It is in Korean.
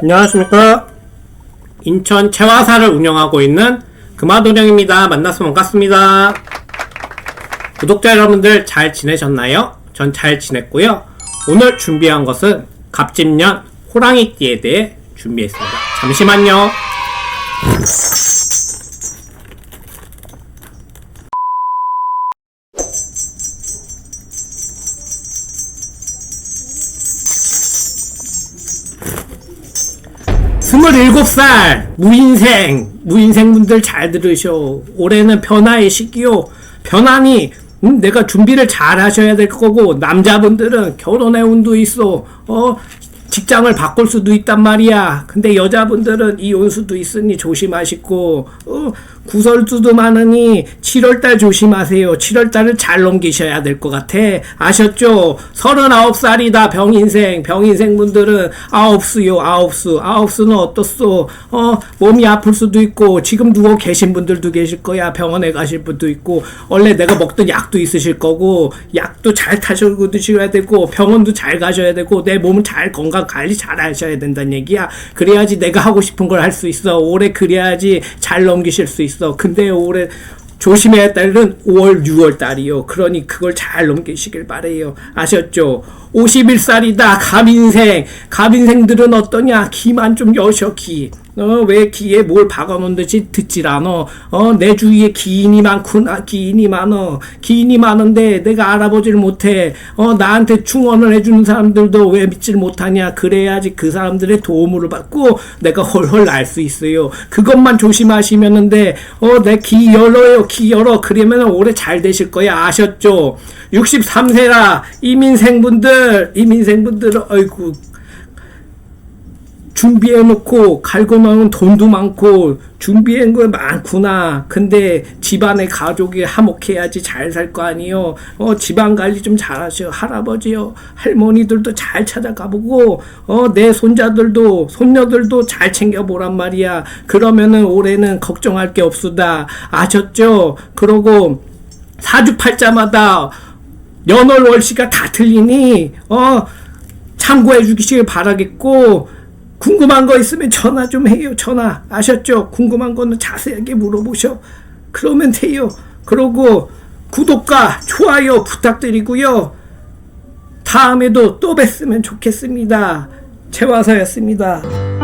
안녕하십니까. 인천 채화사를 운영하고 있는 금화도령입니다. 만나서 반갑습니다. 구독자 여러분들 잘 지내셨나요? 전 잘 지냈고요. 오늘 준비한 것은 갑진년 호랑이띠에 대해 준비했습니다. 잠시만요. 스물일곱 살 무인생. 무인생 분들 잘 들으셔. 올해는 변화의 시기요. 변화니 음, 내가 준비를 잘 하셔야 될 거고 남자분들은 결혼의 운도 있어. 어 직장을 바꿀 수도 있단 말이야. 근데 여자분들은 이혼 수도 있으니 조심하시고 어 구설수도 많으니 7월달 조심하세요. 7월달을 잘 넘기셔야 될 것 같아. 아셨죠? 39살이다 병인생. 병인생 분들은 아홉수요 아홉수. 아홉수는 어떻소? 어 몸이 아플 수도 있고 지금 누워 계신 분들도 계실 거야. 병원에 가실 분도 있고 원래 내가 먹던 약도 있으실 거고 약도 잘 타시고 드셔야 되고 병원도 잘 가셔야 되고 내 몸은 잘 건강 관리 잘 하셔야 된다는 얘기야. 그래야지 내가 하고 싶은 걸 할 수 있어. 올해 그래야지 잘 넘기실 수 있어 근데 올해 조심해야 할 달은 5월, 6월 달이요. 그러니 그걸 잘 넘기시길 바래요. 아셨죠? 51살이다. 갑인생. 갑인생들은 어떠냐? 기만 좀 여셔, 기. 어, 왜 기에 뭘 박아놓은 듯이 듣질 않어? 어, 내 주위에 기인이 많구나. 기인이 많어. 기인이 많은데 내가 알아보질 못해. 어, 나한테 충원을 해주는 사람들도 왜 믿질 못하냐? 그래야지 그 사람들의 도움을 받고 내가 헐헐 알 수 있어요. 그것만 조심하시면은 데, 어, 내기 열어요. 기 열어. 그러면 오래 잘 되실 거야. 아셨죠? 63세라 이민생분들, 이민생분들, 어이구, 준비해놓고 갈고 나온 돈도 많고 준비한 거 많구나. 근데 집안의 가족이 화목해야지 잘 살 거 아니요. 어 집안 관리 좀 잘하셔. 할아버지요, 할머니들도 잘 찾아가보고 어 내 손자들도 손녀들도 잘 챙겨보란 말이야. 그러면은 올해는 걱정할 게 없수다. 아셨죠? 그러고 사주팔자마다 연월월시가 다 틀리니 어 참고해 주시길 바라겠고 궁금한 거 있으면 전화 좀 해요. 전화 아셨죠? 궁금한 거는 자세하게 물어보셔. 그러면 돼요. 그러고 구독과 좋아요 부탁드리고요. 다음에도 또 뵀으면 좋겠습니다. 최화서였습니다.